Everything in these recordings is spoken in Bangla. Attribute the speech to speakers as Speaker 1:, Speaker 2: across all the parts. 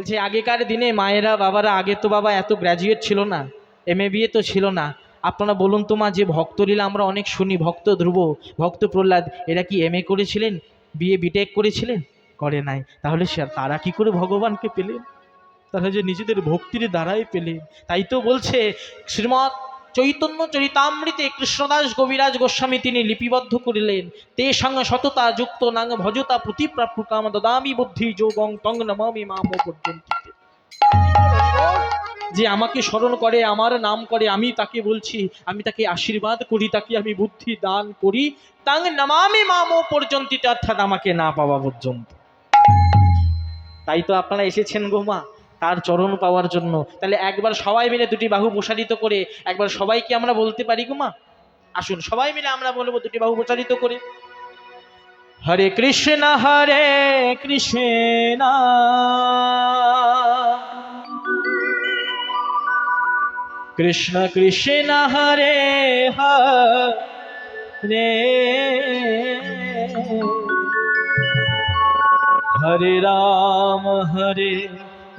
Speaker 1: বলছে আগেকার দিনে মায়েরা বাবারা আগে তো বাবা এত গ্র্যাজুয়েট ছিল না এম এ তো ছিল না আপনারা বলুন তো মা যে ভক্তলীলা আমরা অনেক শুনি ভক্ত ধ্রুব ভক্ত প্রহ্লাদ এরা কি এম করেছিলেন বিয়ে বিটেক করেছিলেন করে নাই তাহলে তারা কি করে ভগবানকে পেলেন তারা যে নিজেদের ভক্তির দ্বারাই পেলেন তাই তো বলছে শ্রীমৎ চৈতন্য চরিতামৃতে কৃষ্ণদাস গবিরাজ গোস্বামী তিনি লিপিবদ্ধ করিলেন তে সাং সততা যুক্ত নাং ভজতা প্রতিপ্রাপ্যকাম দদামি বুদ্ধি যোগং তং নমামি মাম পর্যন্ত যে আমাকে স্মরণ করে আমার নাম করে আমি তাকে বলছি আমি তাকে আশীর্বাদ করি তাকে আমি বুদ্ধি দান করি তাং নমামি মাম পর্যন্ত অর্থাৎ আমাকে না পাওয়া পর্যন্ত তাই তো আপনারা এসেছেন গোমা তার চরণ পাওয়ার জন্য তাহলে একবার সবাই মিলে দুটি বাহু প্রসারিত করে একবার সবাইকে আমরা বলতে পারি গো মা আসুন সবাই মিলে আমরা বলবো দুটি বাহু প্রসারিত করে হরে কৃষ্ণ হরে কৃষ্ণ কৃষ্ণ কৃষ্ণ হরে হরে হরে রাম হরে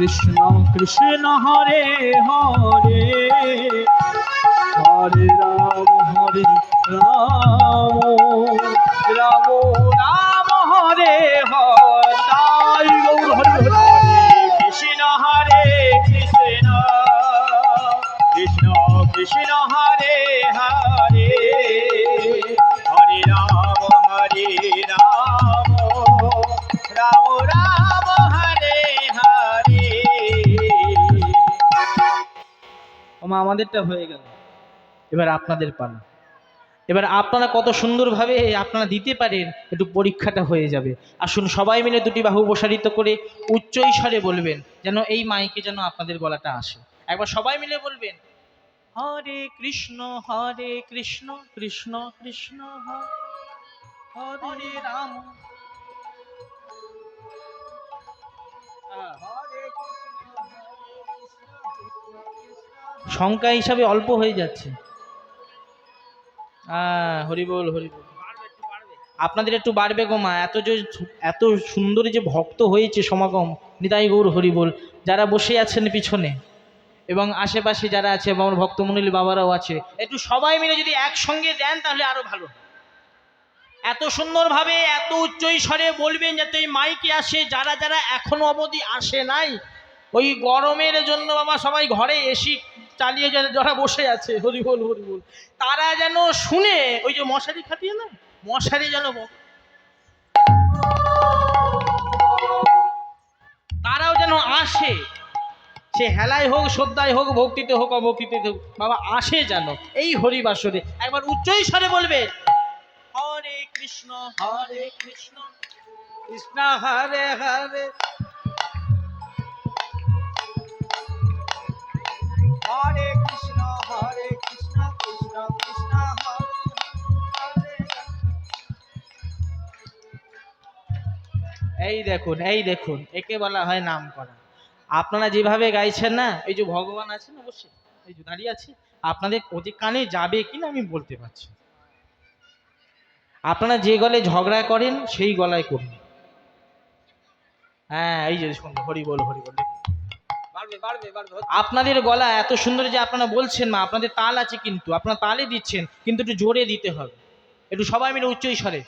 Speaker 1: কৃষ্ণ কৃষ্ণ হরে হরে আমাদেরটা হয়ে গেল এবার আপনাদের পালা এবার আপনারা কত সুন্দরভাবে আপনারা দিতে পারেন একটু পরীক্ষাটা হয়ে যাবে আসুন সবাই মিলে দুটি বাহু প্রসারিত করে উচ্চ ঈশ্বরে বলবেন যেন এই মাইকে যেন আপনাদের গলাটা আসে একবার সবাই মিলে বলবেন হরে কৃষ্ণ হরে কৃষ্ণ কৃষ্ণ কৃষ্ণ হরে রাম হরে সংখ্যা হিসাবে অল্প হয়ে যাচ্ছে হ্যাঁ হরিবোল হরিবোল আপনাদের একটু বাড়বে গোমা এত যে এত সুন্দর যে ভক্ত হয়েছে সমাগম নিতাই গৌর হরিবোল যারা বসে আছেন পিছনে এবং আশেপাশে যারা আছে এবং আমার ভক্তমণ্ডলী বাবারাও আছে একটু সবাই মিলে যদি একসঙ্গে দেন তাহলে আরও ভালো এত সুন্দরভাবে এত উচ্চ স্বরে বলবেন যাতে এই মাইকে আসে যারা যারা এখনও অবধি আসে নাই ওই গরমের জন্য বাবা সবাই ঘরে এসি চালিয়ে যেন যারা বসে আছে হরিবোল হরিবোল তারা যেন শুনে ওই যে মশারি খাটিয়ে না মশারি যেন তারাও যেন আসে সে হেলাই হোক শ্রদ্ধায় হোক ভক্তিতে হোক অভক্তিতে হোক বাবা আসে যেন এই হরিবাসরে একবার উচ্চই স্বরে বলবে হরে কৃষ্ণ হরে কৃষ্ণ কৃষ্ণ হরে হরে এই দেখুন এই দেখুন একে বলা হয় নাম করা আপনারা যেভাবে গাইছেন না এই যে ভগবান আছেন অবশ্যই এই যে দাঁড়িয়ে আছে আপনাদের ওদের কানে যাবে কিনা আমি বলতে পারছি আপনারা যে গলে ঝগড়া করেন সেই গলায় করুন হ্যাঁ এই যে শুনুন হরি বল হরি বল আপনাদের গলা এত সুন্দর যে আপনারা বলছেন মা আপনাদের তাল আছে কিন্তু আপনারা তালে দিচ্ছেন কিন্তু একটু জোরে দিতে হবে একটু সবাই মিলে উচ্চ স্বরে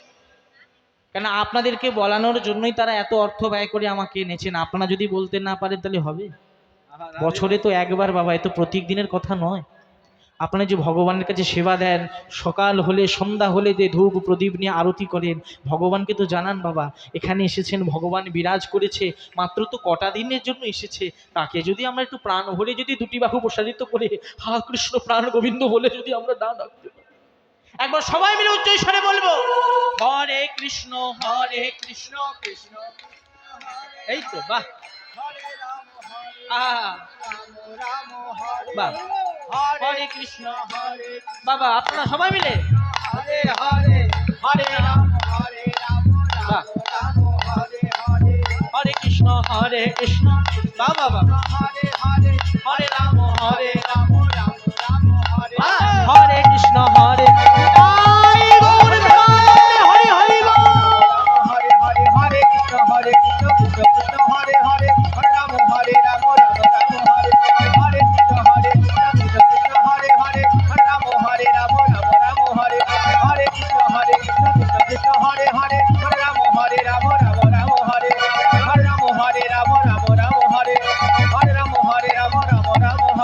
Speaker 1: কেন আপনাদেরকে বলানোর জন্যই তারা এত অর্থ ব্যয় করে আমাকে এনেছেন আপনারা যদি বলতে না পারেন তাহলে হবে বছরে তো একবার বাবা এ তো প্রত্যেক দিনের কথা নয় আপনি যে ভগবানের কাছে সেবা দেন সকাল হলে সন্ধ্যা হলে যে ধূপ প্রদীপ নিয়ে আরতি করেন ভগবানকে তো জানান বাবা এখানে এসেছেন ভগবান বিরাজ করেছে মাত্র তো কটা দিনের জন্য এসেছে তাকে যদি আমরা একটু প্রাণ ভরে যদি দুটি বাহু প্রসারিত করে হা কৃষ্ণ প্রাণ গোবিন্দ বলে যদি আমরা না ডাকতে একবার সবাই মিলে উচ্চ ঈশ্বরে বলবো হরে কৃষ্ণ হরে কৃষ্ণ কৃষ্ণ এই তো বাহ বাহ হরে কৃষ্ণ হরে বাবা আপনারা সবাই মিলে হরে হরে হরে রাম হরে রাম রাম রাম হরে হরে হরে কৃষ্ণ হরে কৃষ্ণ বাবা বাবা হরে হরে হরে রাম হরে রাম রাম রাম হরে হরে কৃষ্ণ হরে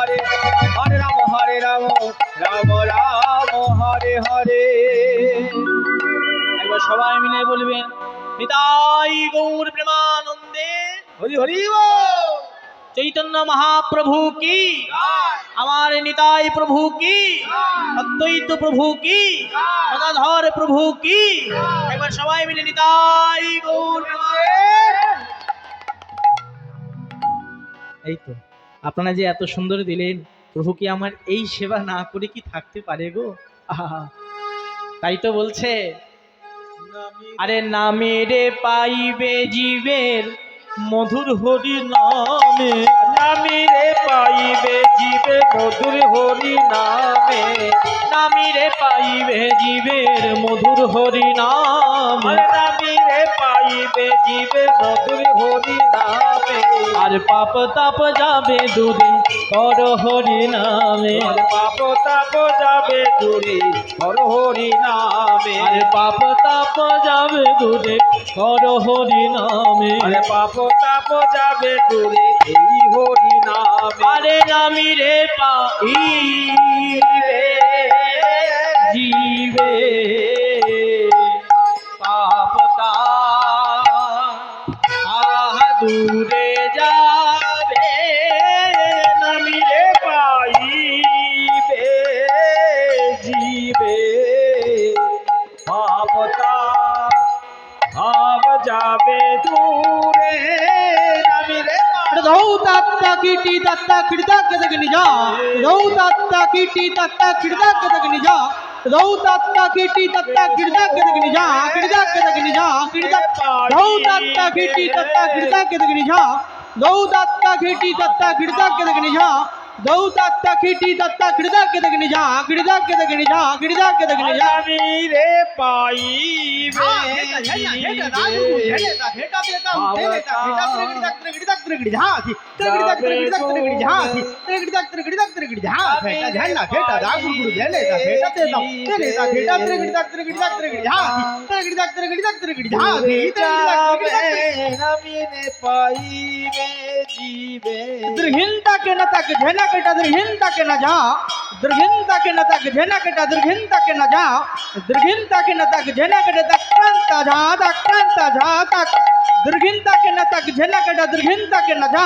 Speaker 1: হরে হরে রাম হরে রাম রাম রাম হরে হরে একবার সবাই মিলে বলবেন নিতাই গৌর প্রেমানন্দে হরি হরি চৈতন্য মহাপ্রভু কি আমার নিতাই প্রভু কি অদ্বৈত প্রভু কি গদাধর প্রভু কি একবার সবাই মিলে নিতাই গৌর এই তো আপনারা যে এত সুন্দর দিলেন প্রভু কি আমার এই সেবা না করে কি থাকতে পারে গো তাই তো বলছে আরে নামে রে পাইবে জীবের মধুর হরি নামে নামি রে পাইবে জীবে মধুর হরি নামে নামি রে পাইবে জীবের মধুর হরি নাম জিবে জীবে মধুর হরি নামে আর পাপ তাপ যাবে দূরে হর হরি নামে পাপ তাপ যাবে দূরে হর হরি নামে আর পাপ তাপ যাবে দূরে হর হরি নামে আর পাপ তাপ যাবে দূরে এই হরি নামে আরে নামি রে পা ಕೀಟಿ ದತ್ತ ಕಿಡಿದ ಗದಗ ನಿಜ ರೌ ದತ್ತ ಕೀಟಿ ದತ್ತ ಕಿಡಿದ ಗದಗ ನಿಜ ರೌ ದತ್ತ ಕೀಟಿ ದತ್ತ ಕಿಡಿದ ಗದಗ ನಿಜ ಕಿಡಿದ ಗದಗ ನಿಜ ಕಿಡಿದ ರೌ ದತ್ತ ಕೀಟಿ ದತ್ತ ಕಿಡಿದ ಗದಗ ನಿಜ ಗೌ ದತ್ತ ಕೀಟಿ ದತ್ತ ಕಿಡಿದ ಗದಗ ನಿಜ ಗೌ ದತ್ತ ಕೀಟಿ ದತ್ತ ಕಿಡಿದ ಗದಗ ನಿಜ ಕಿಡಿದ ಗದಗ ನಿಜ ಕಿಡಿದ ಗದಗ ನಿಜ ರೇ ಪಾಯಿ भेटा देता हूँ दे देता भेटा त्रिगड़ी तक त्रिगड़ी तक त्रिगड़ी हाँ त्रिगड़ी तक त्रिगड़ी तक त्रिगड़ी जहां थी त्रिगड़ी तक त्रिगड़ी तक त्रिगड़ी जहां फेटा झंडा फेटा दा गुरगुरु झंडे दा फेटा ते दा तेरे दा फेटा त्रिगड़ी तक त्रिगड़ी तक त्रिगड़ी जहां थी त्रिगड़ी तक त्रिगड़ी तक त्रिगड़ी जहां थी त्रिगड़ी तक त्रिगड़ी तक मैंने पाई रे जीवे त्रिहिंता के न तक झना केटा त्रिहिंता के न जा त्रिहिंता के न तक झना केटा त्रिहिंता के न जा त्रिहिंता के न तक झना केटा तक क्रांता जा तक क्रांता जा तक दुर्घिनता के न तक झना केटा दुर्घिनता के न जा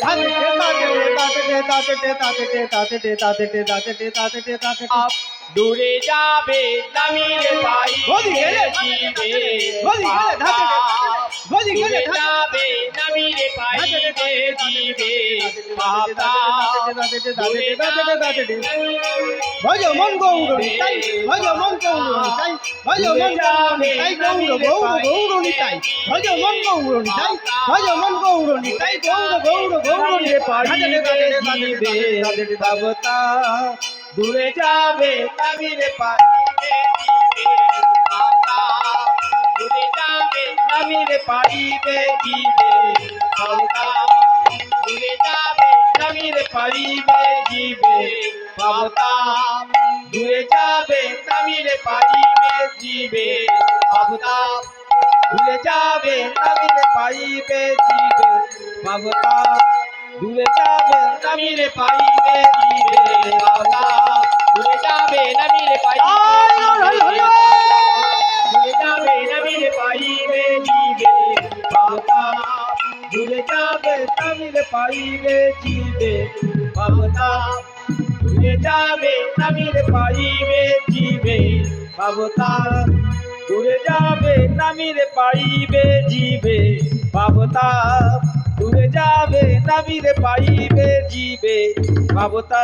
Speaker 1: আপ দূরে যাবে তামিল পাই গদি গেলে দিবে গদি গেলে ধাতে গদি গেলে যাবে তামিল পাই দিবে দিবে বাবা দূরে যাবে ভজ মন গৌরণি তাই ভজ মন গৌরণি তাই ভজ মন গৌরণি তাই গৌর গৌর গৌরণি তাই মন গৌরণি তাই মন গৌরণি তাই গৌর গৌর গৌরণি পাই বাবতা দূরে যাবে নবীর পাড়িবে দূরে যাবে নবীর পাড়িবে জীবে দূরে যাবে নবীর পাড়িবে জীবে পাবতা দূরে যাবে নবীর পাড়িবে জীবে পাবতা দূরে যাবে নবীর পাড়িবে জীবে পাবতা দূরে যাবে আমি রে পাইবে দিবে আলা দূরে যাবে আমি রে পাইবে দূরে যাবে আমি রে পাইবে দিবে আলা দূরে যাবে আমি রে পাইবে দিবে আলা দূরে যাবে আমি রে পাইবে দিবে অবতার দূরে যাবে নামিরে পাইবে জীবে পাবতার দূরে যাবে নামিরে পাইবে জীবে বাবতা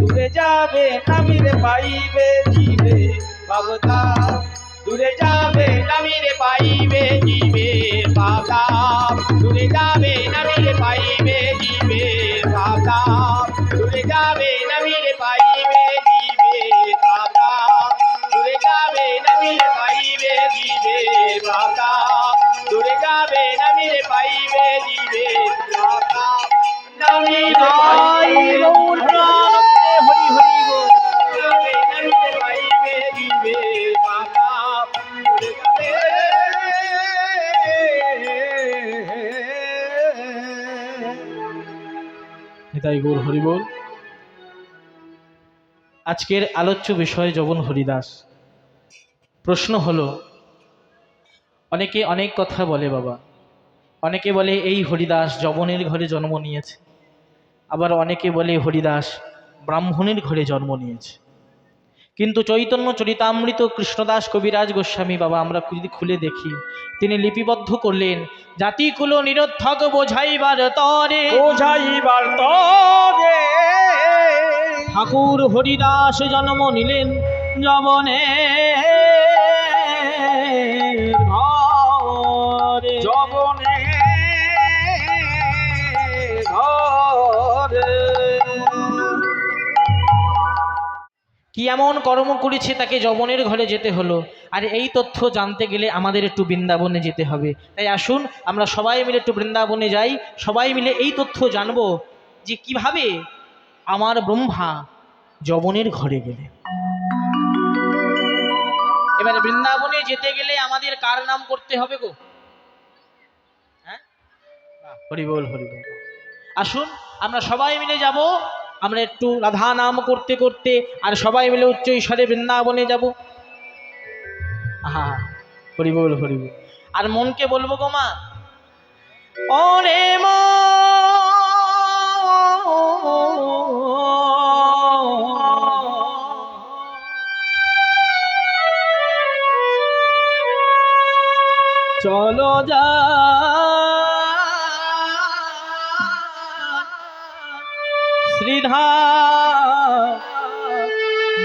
Speaker 1: দূরে যাবে নামিরে পাইবে জীবে বাবতা দূরে যাবে নামিরে পাইবে জীবে বাবা দূরে যাবে আজকের আলোচ্য বিষয় যবন হরিদাস প্রশ্ন হলো অনেকে অনেক কথা বলে বাবা অনেকে বলে এই হরিদাস যবনের ঘরে জন্ম নিয়েছে আবার অনেকে বলে হরিদাস ব্রাহ্মণের ঘরে জন্ম নিয়েছে কিন্তু চৈতন্য চরিতামৃত কৃষ্ণদাস কবিরাজ গোস্বামী বাবা আমরা যদি খুলে দেখি তিনি লিপিবদ্ধ করলেন জাতিকুল নিরর্থক বোঝাইবার তরে বোঝাইবার তরে ঠাকুর হরিদাস জন্ম নিলেন জবনে কি এমন কর্ম করেছে তাকে জবনের ঘরে যেতে হলো আর এই তথ্য জানতে গেলে আমাদের একটু বৃন্দাবনে যেতে হবে তাই আসুন আমরা সবাই মিলে একটু বৃন্দাবনে যাই সবাই মিলে এই তথ্য জানবো যে কিভাবে আমার ব্রহ্মা যবনের ঘরে গেলেন এবারে বৃন্দাবনে যেতে গেলে আমাদের কার নাম করতে হবে গো হ্যাঁ হরিবল হরিবল আসুন আমরা সবাই মিলে যাব আমরা একটু রাধা নাম করতে করতে আর সবাই মিলে উচ্চ ঈশ্বরে বৃন্দাবনে যাব হা হরিবল হরিবল আর মনকে বলবো গো মা ওরে মা চলো যা শ্রীধা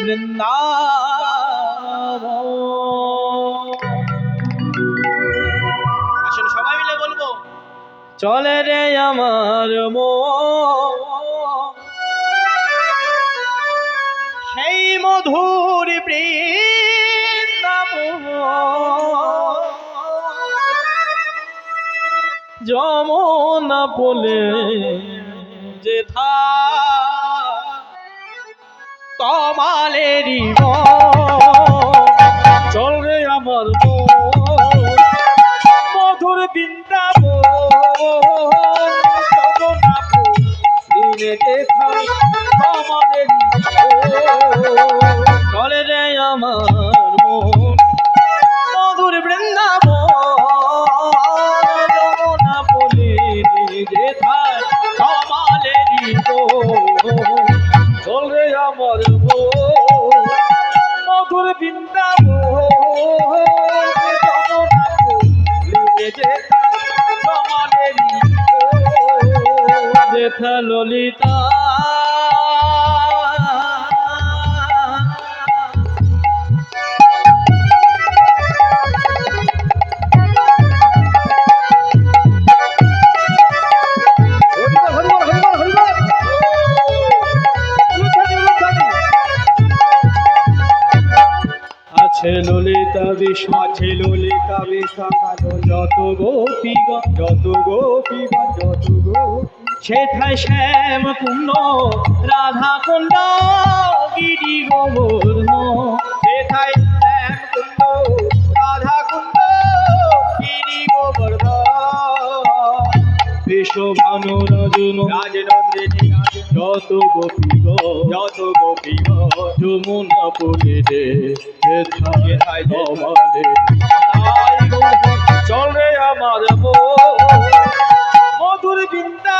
Speaker 1: বৃন্দা আসলে সবাই মিলে বলবো চলে রে আমার মন না বলে যে তমালেরই চল রে আমার মধুর বিন্দা চলে রে আমার মধুর বৃন্দা ললিতা আছে ললিতা বিষ্ণু আছে ললিতা বিষ্ণু যত গোপীগণ যত গোপীগণ যত গোপী সেথায় শ্যাম কুণ্ড রাধা কুণ্ড গিরি গোবর্ণ সেথায় শ্যাম কুণ্ড রাধা কুণ্ড গিরি গোবর্ণ বিশ্বভান রজন রাজনন্দিনী যত গোপী গো যত গোপী গো যমুনা পুরে রে সেথায় চল রে আমার বো মধুর বৃন্দাবন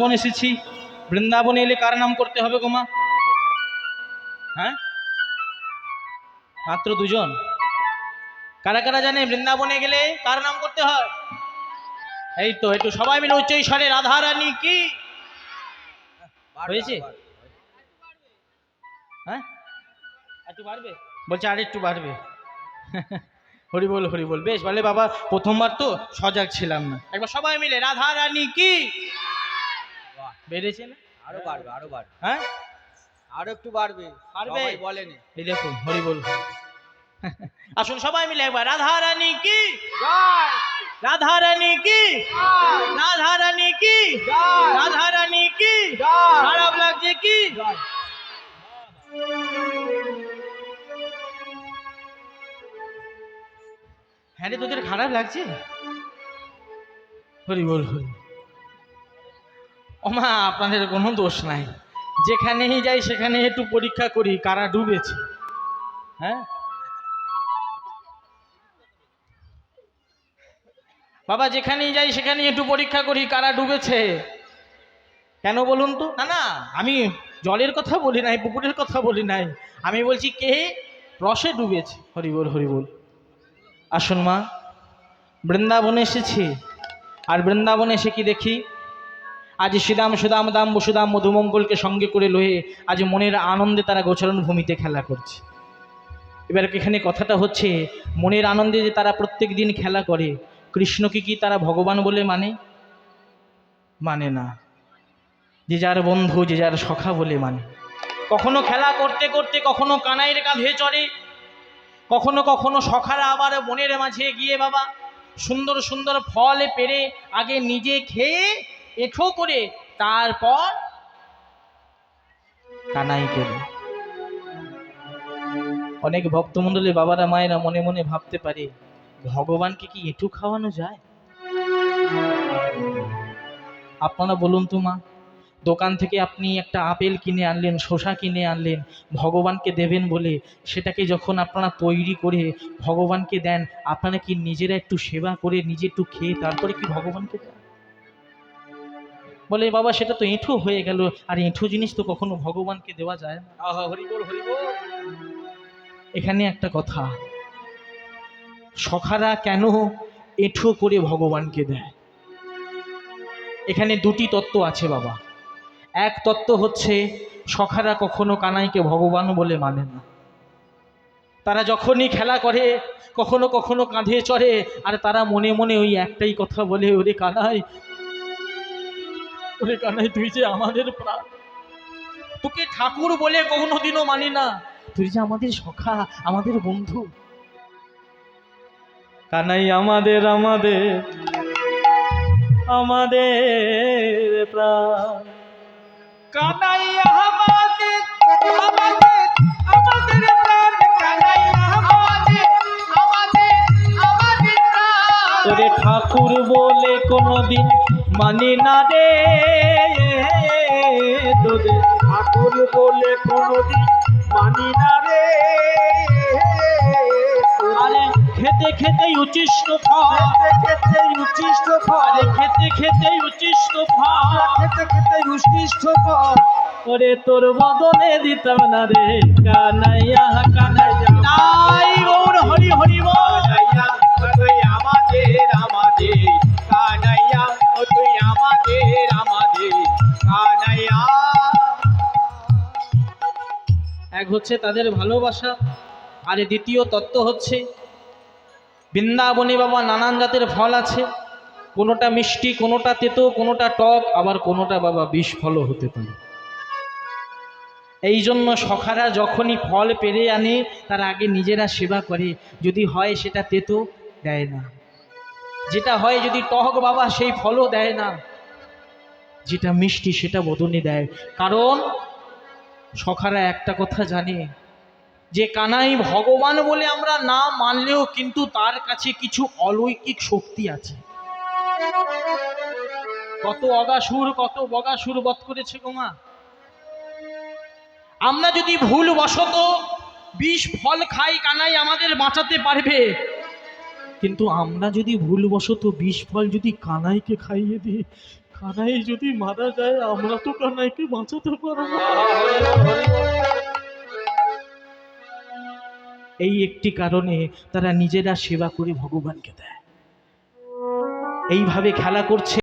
Speaker 1: বৃন্দাবন এসেছি বৃন্দাবনে এলে কার নাম করতে হবে গোমা হ্যাঁ মাত্র দুজন কারা কারা জানে বৃন্দাবনে গেলে কার নাম করতে হয় এই তো একটু সবাই মিলে উচ্চ ঈশ্বরে রাধা রানী কি হয়েছে বলছে হ্যাঁ? আর একটু বাড়বে হরি বল বেশ বলে বাবা প্রথমবার তো সজাগ ছিলাম না একবার সবাই মিলে রাধা রানী কি বেড়েছে না আরো বাড়বে আরো বাড়বে হ্যাঁ আরো একটু বাড়বে বাড়বে বলেনি এই দেখুন হরি বল আসুন সবাই মিলে একবার রাধা রানী কি রাধা রানী কি রাধা রানী কি রাধা রানী কি খারাপ লাগছে কি হ্যাঁ রে তোদের খারাপ লাগছে হরি বল হরি ওমা আপনাদের কোনো দোষ নাই যেখানেই যাই সেখানে একটু পরীক্ষা করি কারা ডুবেছে হ্যাঁ বাবা যেখানেই যাই সেখানেই একটু পরীক্ষা করি কারা ডুবেছে কেন বলুন তো না না আমি জলের কথা বলি নাই পুকুরের কথা বলি নাই আমি বলছি কে রসে ডুবেছে হরিবল হরিবল আসুন মা বৃন্দাবনে এসেছি আর বৃন্দাবনে এসে কি দেখি আজ শ্রীদাম সুদাম দাম বসুদাম মধুমঙ্গলকে সঙ্গে করে লয়ে আজ মনের আনন্দে তারা গোচরণ ভূমিতে খেলা করছে এবার এখানে কথাটা হচ্ছে মনের আনন্দে যে তারা প্রত্যেক দিন খেলা করে কৃষ্ণকে কি তারা ভগবান বলে মানে মানে না যে যার বন্ধু যে যার সখা বলে মানে কখনো খেলা করতে করতে কখনো কানাইয়ের কাঁধে চড়ে কখনো কখনো সখারা আবার বনের মাঝে গিয়ে বাবা সুন্দর সুন্দর ফল পেরে আগে নিজে খেয়ে এঠো করে তারপর কানাই গেল অনেক ভক্তমণ্ডলী বাবারা মায়েরা মনে মনে ভাবতে পারে ভগবানকে কি এঠু খাওয়ানো যায় আপনারা বলুন তো মা দোকান থেকে আপনি একটা আপেল কিনে আনলেন শসা কিনে আনলেন ভগবানকে দেবেন বলে সেটাকে যখন আপনারা তৈরি করে ভগবানকে দেন আপনারা কি নিজেরা একটু সেবা করে নিজে একটু খেয়ে তারপরে কি ভগবানকে দেন বলে বাবা সেটা তো এঁঠো হয়ে গেল আর এঁঠো জিনিস তো কখনো ভগবানকে দেওয়া যায় না আহা এখানে একটা কথা সখারা কেন এঁঠো করে ভগবানকে দেয় এখানে দুটি তত্ত্ব আছে বাবা এক তত্ত্ব হচ্ছে সখারা কখনো কানাইকে ভগবান বলে মানে না তারা যখনই খেলা করে কখনো কখনো কাঁধে চড়ে আর তারা মনে মনে ওই একটাই কথা বলে ওরে কানাই করে কানাই তুই যে আমাদের প্রাণ তোকে ঠাকুর বলে কোনোদিনও মানি না তুই যে আমাদের সখা আমাদের বন্ধু কানাই আমাদের আমাদের আমাদের প্রাণ কানাই আমাদের আমাদের আমাদের প্রাণ কানাই আমাদের আমাদের আমাদের প্রাণ তোরে ঠাকুর বলে কোনোদিন মানি না রে তোদের ঠাকুর বলে কোনদিন মানি না রে খেতে খেতে উচিষ্ট ফল খেতে উচিষ্ট ফলে খেতে খেতে উচিষ্ট ফল খেতে খেতে উচিষ্ট ফল ওরে তোর বদলে দিতাম না রে কানাইয়া কানাইয়া তাই এক হচ্ছে তাদের ভালোবাসা আর দ্বিতীয় তত্ত্ব হচ্ছে বৃন্দাবনে বাবা নানান জাতের ফল আছে কোনোটা মিষ্টি কোনোটা তেতো কোনোটা টক আবার কোনোটা বাবা বিষ ফলও হতে পারে এই জন্য সখারা যখনই ফল পেরে আনে তার আগে নিজেরা সেবা করে যদি হয় সেটা তেতো দেয় না যেটা হয় যদি টক বাবা সেই ফলও দেয় না যেটা মিষ্টি সেটা বদনে দেয় কারণ সখারা একটা কথা জানে যে কানাই ভগবান বলে আমরা না মানলেও কিন্তু তার কাছে কিছু অলৌকিক শক্তি আছে কত অগাসুর কত বগাসুর বধ করেছে গোমা আমরা যদি ভুল বসত বিষ ফল খাই কানাই আমাদের বাঁচাতে পারবে কিন্তু আমরা যদি ভুলবশত বিষ ফল যদি কানাইকে খাইয়ে দিই কানাই যদি মারা যায় আমরা তো কানাইকে বাঁচাতে পারবো এই একটি কারণে তারা নিজেরা সেবা করে ভগবানকে দেয় এইভাবে খেলা করছে